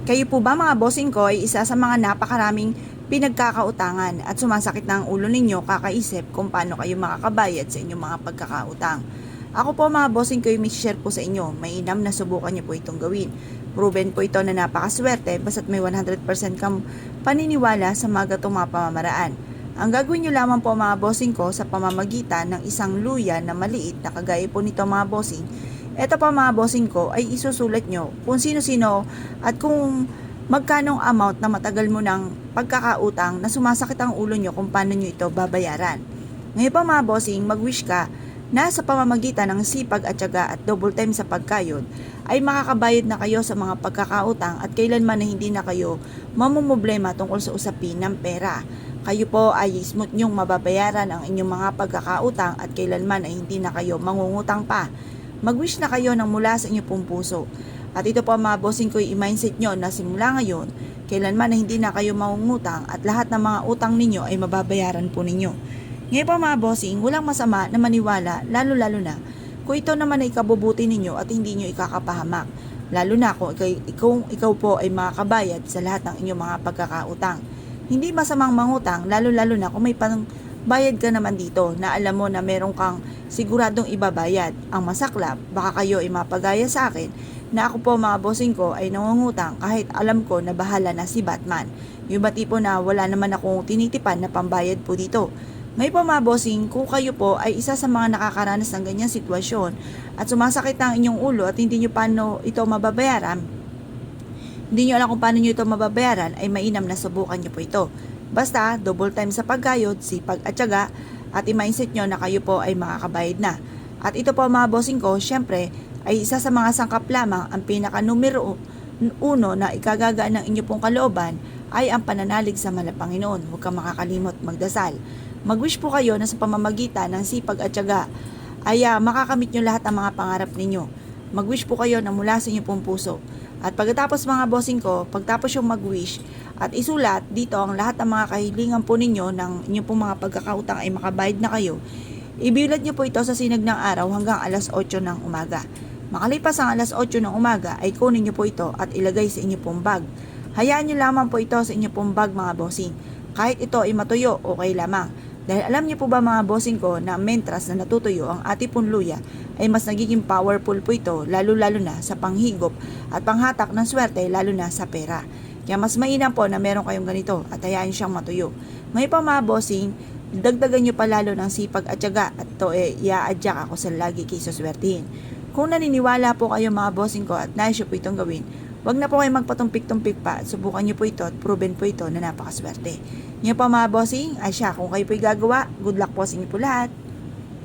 Kayo po ba mga bossing ko ay isa sa mga napakaraming pinagkakautangan at sumasakit na ang ulo ninyo kakaisip kung paano kayo makakabayad sa inyong mga pagkakautang. Ako po mga bossing ko yung share po sa inyo. Mainam na subukan niyo po itong gawin. Proven po ito na napakaswerte basta't may 100% kang paniniwala sa mga gatong mga pamamaraan. Ang gagawin nyo lamang po mga bossing ko sa pamamagitan ng isang luya na maliit na kagaya po nito mga bossing. Ito pa mga bossing ko ay isusulat nyo kung sino-sino at kung magkanong amount na matagal mo ng pagkakautang na sumasakit ang ulo nyo kung paano nyo ito babayaran. Ngayon pa mga bossing, mag-wish ka na sa pamamagitan ng sipag at tiyaga at double time sa pagkayod ay makakabayad na kayo sa mga pagkakautang at kailanman na hindi na kayo mamumblema tungkol sa usapin ng pera. Kayo po ay smooth nyong mababayaran ang inyong mga pagkakautang at kailanman ay hindi na kayo mangungutang pa. Mag-wish na kayo ng mula sa inyong pong puso. At ito po mga bossing ko i-mindset nyo na simula ngayon, kailanman na hindi na kayo mangungutang at lahat ng mga utang ninyo ay mababayaran po ninyo. Ngayon po mga bossing, walang masama na maniwala, lalo-lalo na kung ito naman ay ikabubuti ninyo at hindi nyo ikakapahamak. Lalo na kung ikaw, ikaw, ikaw po ay makakabayad sa lahat ng inyong mga pagkakautang. Hindi masamang mangutang, lalo-lalo na kung may pang bayad ka naman dito na alam mo na meron kang siguradong ibabayad. Ang masaklap, baka kayo ay mapagaya sa akin na ako po mga bossing ko ay nangungutang kahit alam ko na bahala na si Batman. Yung ba tipo na wala naman akong tinitipan na pambayad po dito. Mga bossing, kung kayo po ay isa sa mga nakakaranas ng ganyang sitwasyon at sumasakit ang inyong ulo at hindi nyo paano ito mababayaran, hindi nyo alam kung paano nyo ito mababayaran, ay mainam na subukan nyo po ito. Basta, double time sa pagkayod, sipag at tiyaga, at i-mindset nyo na kayo po ay makakabayad na. At ito po mga bossing ko, syempre, ay isa sa mga sangkap lamang ang pinaka numero uno na ikagagaan ng inyo pong kalooban ay ang pananalig sa Malapanginoon. Huwag kang makakalimot magdasal. Mag-wish po kayo na sa pamamagitan ng sipag at tiyaga ay ah, makakamit nyo lahat ng mga pangarap ninyo. Mag-wish po kayo na mula sa inyong pong puso. At pagkatapos mga bossing ko, pagtapos yung mag-wish at isulat dito ang lahat ng mga kahilingan po ninyo ng inyong pong mga pagkakautang ay makabayad na kayo, ibilat nyo po ito sa sinag ng araw hanggang alas 8 ng umaga. Makalipas ang alas 8 ng umaga ay kunin nyo po ito at ilagay sa inyong pong bag. Hayaan nyo lamang po ito sa inyong pong bag mga bossing. Kahit ito ay matuyo, okay lamang. Dahil alam niyo po ba mga bossing ko na mentras na natutuyo ang ati pong luya ay mas nagiging powerful po ito lalo-lalo na sa panghigop at panghatak ng swerte lalo na sa pera. Kaya mas mainam po na meron kayong ganito at hayaan siyang matuyo. Ngayon pa mga bossing, dagdagan nyo pa lalo ng sipag at tiyaga at to eh, iaadyak ako sa lagi kay suswertihin. Kung naniniwala po kayo mga bossing ko at nais nyo po itong gawin, Huwag na po kayo magpatumpik-tumpik pa at subukan niyo po ito at proven po ito na napakaswerte. Ngayon pa mga bossing, ay siya, kung kayo po'y gagawa, good luck po sa inyo po lahat.